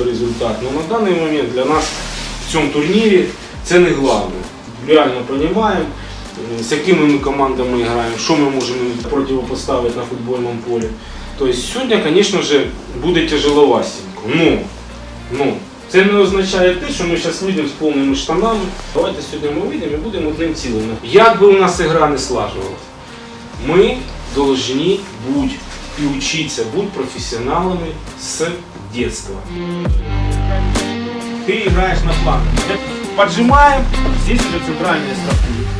просто результат. Но на даний момент для нас в цьому турнірі це не головне. Реально розуміємо, з якими ми командами граємо, що ми можемо противопоставити на футбольному полі. Тобто сьогодні, звісно ж, буде тяжеловасенько. Ну, ну, це не означає те, що ми зараз вийдемо з повними штанами. Давайте сьогодні ми вийдемо і будемо одним цілим. Як би у нас ігра не слажувалась, ми повинні бути і вчитися бути професіоналами з дитинства. Ты играешь на фланг. Поджимаем, здесь уже центральная стопы.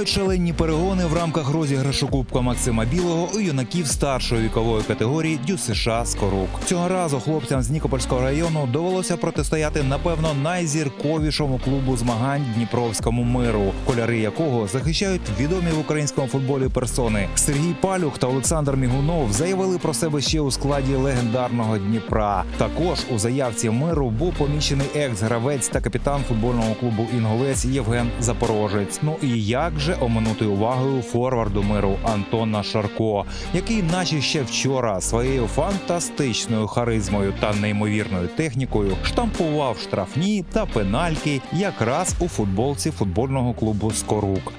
Тривають шалені перегони в рамках розіграшу Кубка Максима Білого у юнаків старшої вікової категорії Дю США Скорук. Цього разу хлопцям з Нікопольського району довелося протистояти напевно найзірковішому клубу змагань Дніпровському миру, кольори якого захищають відомі в українському футболі персони. Сергій Палюх та Олександр Мігунов заявили про себе ще у складі легендарного Дніпра. Також у заявці миру був помічений екс-гравець та капітан футбольного клубу Інговець Євген Запорожець. Ну і як же оминути увагою форварду миру Антона Шарко, який, наче ще вчора, своєю фантастичною харизмою та неймовірною технікою штампував штрафні та пенальки якраз у футболці футбольного клубу Скорук.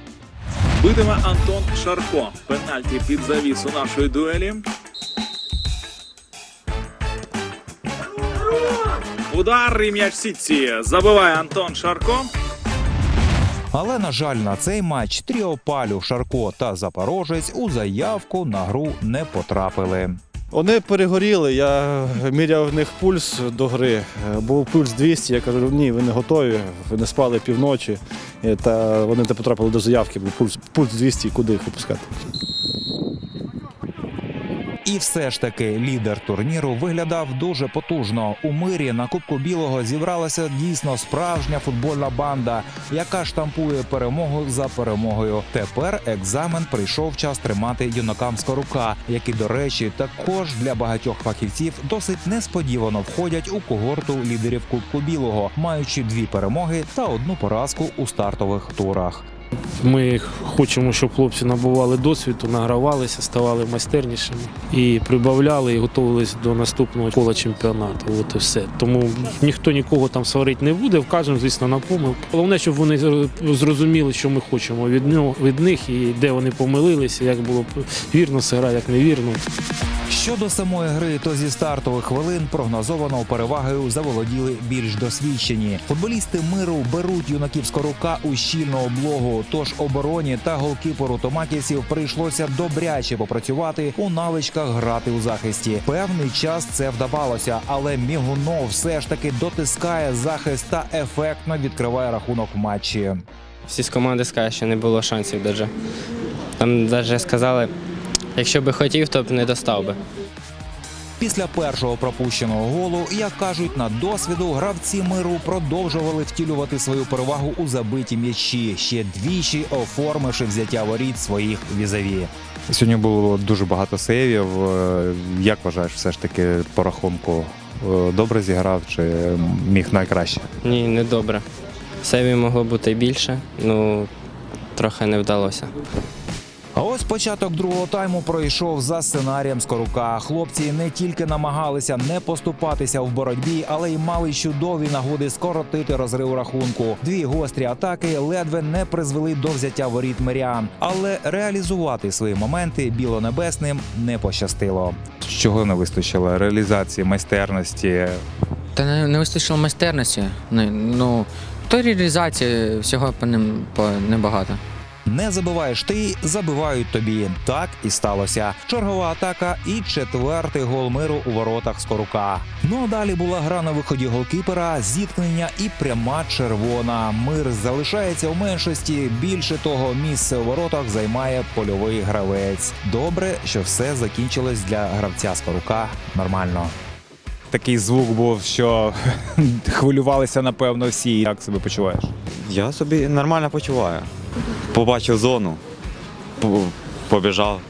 Битиме Антон Шарко. Пенальті під завісу нашої дуелі. Удар і м'яч сітці. Забиває Антон Шарко. Але на жаль, на цей матч Тріопалю, Шарко та Запорожець у заявку на гру не потрапили. Вони перегоріли, я міряв в них пульс до гри. Був пульс 200, я кажу, ні, ви не готові, ви не спали півночі. Та вони не потрапили до заявки, бо пульс, пульс 200, куди їх випускати. І все ж таки лідер турніру виглядав дуже потужно. У мирі на Кубку Білого зібралася дійсно справжня футбольна банда, яка штампує перемогу за перемогою. Тепер екзамен прийшов час тримати юнакам з рука, які, до речі, також для багатьох фахівців досить несподівано входять у когорту лідерів Кубку Білого, маючи дві перемоги та одну поразку у стартових турах. Ми хочемо, щоб хлопці набували досвіду, награвалися, ставали майстернішими і прибавляли і готувалися до наступного кола чемпіонату. От і все. Тому ніхто нікого там сварити не буде. Вкажемо, звісно, на помилку. Головне, щоб вони зрозуміли, що ми хочемо від них і де вони помилилися, як було вірно гра, як невірно. Щодо самої гри, то зі стартових хвилин прогнозовано перевагою заволоділи більш досвідчені. Футболісти миру беруть юнаків Скорука у щільну облогу. Тож обороні та голкіперу томаківців прийшлося добряче попрацювати у навичках грати у захисті. Певний час це вдавалося, але Мігунов все ж таки дотискає захист та ефектно відкриває рахунок в матчі. всі з команди сказали, що не було шансів даже. Там навіть сказали, якщо би хотів, то б не достав би. Після першого пропущеного голу, як кажуть, на досвіду гравці миру продовжували втілювати свою перевагу у забиті м'ячі, ще двічі оформивши взяття воріт своїх візаві. Сьогодні було дуже багато сейвів. Е, Як вважаєш, все ж таки по рахунку е, добре зіграв чи міг найкраще? Ні, не добре. Сейвів могло бути більше, ну трохи не вдалося. А ось початок другого тайму пройшов за сценарієм Скорука. Хлопці не тільки намагалися не поступатися в боротьбі, але й мали чудові нагоди скоротити розрив рахунку. Дві гострі атаки ледве не призвели до взяття воріт мирян, але реалізувати свої моменти білонебесним не пощастило. Чого не вистачило? Реалізації, майстерності. Та не, не вистачило майстерності. Ну, ну то реалізації всього по ним по небагато. Не забиваєш ти, забивають тобі. Так і сталося. Чергова атака і четвертий гол миру у воротах Скорука. Ну а далі була гра на виході голкіпера, зіткнення і пряма червона. Мир залишається в меншості. Більше того, місце у воротах займає польовий гравець. Добре, що все закінчилось для гравця Скорука нормально. Такий звук був, що хвилювалися, напевно, всі. Як себе почуваєш? Я собі нормально почуваю. Побачив зону, побіжав.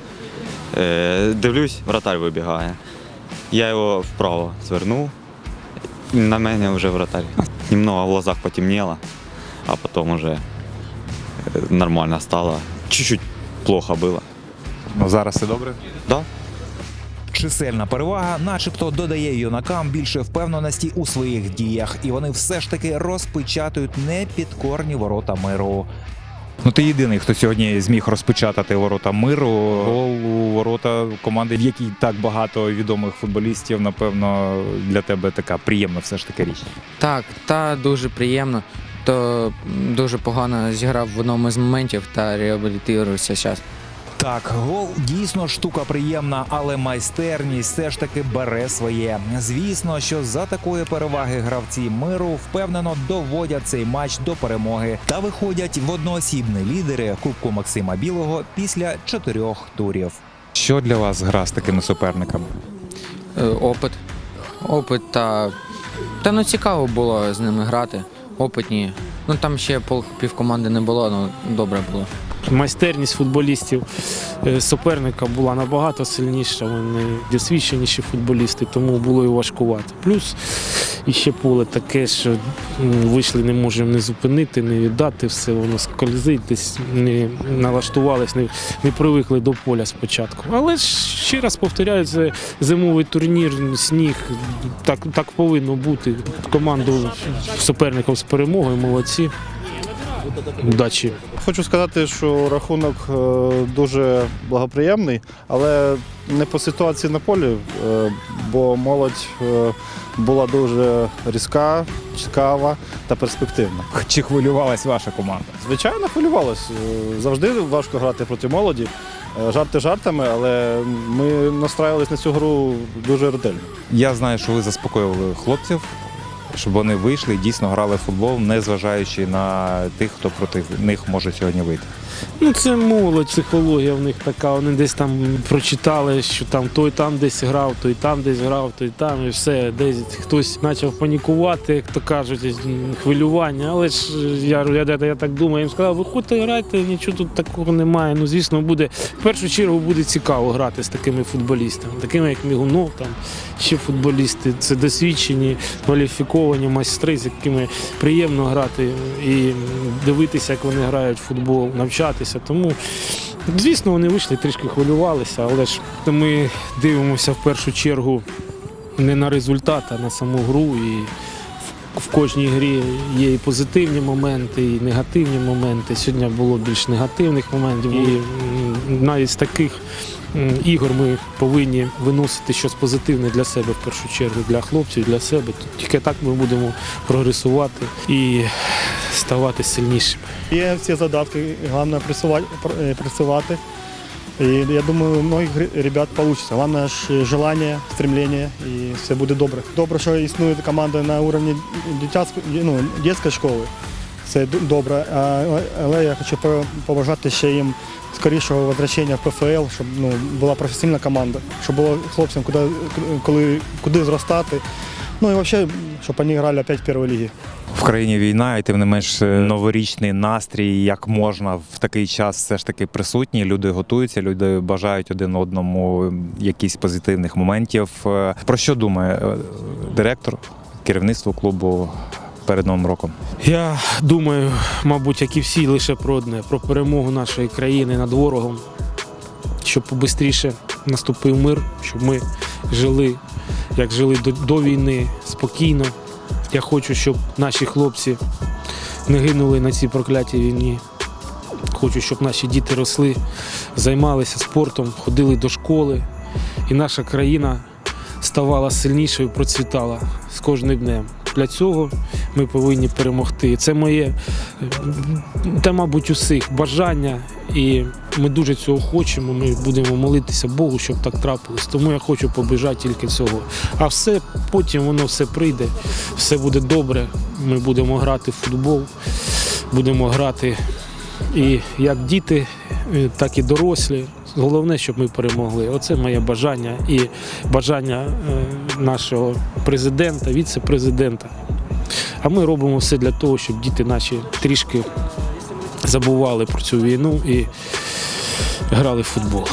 Е, дивлюсь, вратар вибігає. Я його вправо звернув, і на мене вже вратар. Немного в глазах потемніло, а потім вже е, нормально стало. Чуть-чуть плохо було. Ну зараз все добре? Да? Чисельна перевага, начебто, додає юнакам більше впевненості у своїх діях, і вони все ж таки розпечатують непідкорні ворота миру. Ну, ти єдиний, хто сьогодні зміг розпечатати ворота миру. Гол у ворота команди, в якій так багато відомих футболістів. Напевно, для тебе така приємна все ж таки річ. Так, та дуже приємно. То дуже погано зіграв в одному з моментів та реабілітувався зараз. Так, гол дійсно штука приємна, але майстерність все ж таки бере своє. Звісно, що за такої переваги гравці миру впевнено доводять цей матч до перемоги та виходять в одноосібні лідери Кубку Максима Білого після чотирьох турів. Що для вас гра з такими суперниками? Е, Опит. Опит та. Та ну цікаво було з ними грати. Опитні. Ну там ще пол півкоманди не було, ну добре було. Майстерність футболістів е, суперника була набагато сильніша. Вони досвідченіші футболісти, тому було і важкувати. Плюс іще поле таке, що вийшли, не можемо не зупинити, не віддати все, воно скользить, десь не налаштувались, не, не привикли до поля спочатку. Але ще раз повторяю, це зимовий турнір, сніг, так, так повинно бути. Команду суперників з перемогою, молодці. Удачі. Хочу сказати, що рахунок е, дуже благоприємний, але не по ситуації на полі, е, бо молодь е, була дуже різка, цікава та перспективна. Чи хвилювалась ваша команда? Звичайно, хвилювалось. Е, Завжди важко грати проти молоді. Жарти жартами, але ми настраювалися на цю гру дуже ретельно. Я знаю, що ви заспокоювали хлопців, щоб вони вийшли і дійсно грали в футбол, не зважаючи на тих, хто проти них може сьогодні вийти. Ну, це молодь, психологія в них така. Вони десь там прочитали, що там той там десь грав, той там десь грав, той там, і все. Десь хтось почав панікувати, як то кажуть, хвилювання. Але ж я, я, я так думаю, я їм сказав, виходьте, грайте, нічого тут такого немає. Ну, звісно, буде в першу чергу буде цікаво грати з такими футболістами, такими як Мігунов, там ще футболісти. Це досвідчені, кваліфіковані майстри, з якими приємно грати і дивитися, як вони грають в футбол, навчатися. Тому, звісно, вони вийшли, трішки хвилювалися, але ж ми дивимося в першу чергу не на результат, а на саму гру. І в- кожній грі є і позитивні моменти, і негативні моменти. Сьогодні було більш негативних моментів. І навіть з таких ігор ми повинні виносити щось позитивне для себе в першу чергу, для хлопців, для себе. Тільки так ми будемо прогресувати і ставати сильнішими. Є всі задатки, головне працювати. І я думаю, у многих ребят вийде. Головне ж желання, стремлення і все буде добре. Добре, що існує команда на рівні дитячої, ну, дитячої школи. Це добре. Але я хочу по- побажати ще їм скорішого возвращення в ПФЛ, щоб ну, була професійна команда, щоб було хлопцям куди, коли, куди зростати. Ну і взагалі, щоб вони грали опять в першій лігі. В країні війна, і тим не менш е, новорічний настрій, як можна в такий час все ж таки присутній. Люди готуються, люди бажають один одному якісь позитивних моментів. Е, Про що думає е, директор, керівництво клубу перед новим роком? Я думаю, мабуть, як і всі, лише про одне: про перемогу нашої країни над ворогом, щоб побистріше наступив мир, щоб ми жили, як жили до, до війни, спокійно. Я хочу, щоб наші хлопці не гинули на цій проклятій війні. Хочу, щоб наші діти росли, займалися спортом, ходили до школи, і наша країна ставала сильнішою, процвітала з кожним днем. Для цього ми повинні перемогти. Це моє та, мабуть, усіх бажання, і ми дуже цього хочемо. Ми будемо молитися Богу, щоб так трапилось. Тому я хочу побажати тільки цього. А все потім воно все прийде, все буде добре. Ми будемо грати в футбол, будемо грати і як діти, так і дорослі. Головне, щоб ми перемогли. Оце моє бажання і бажання е, нашого президента, віце-президента. А ми робимо все для того, щоб діти наші трішки забували про цю війну і грали в футбол.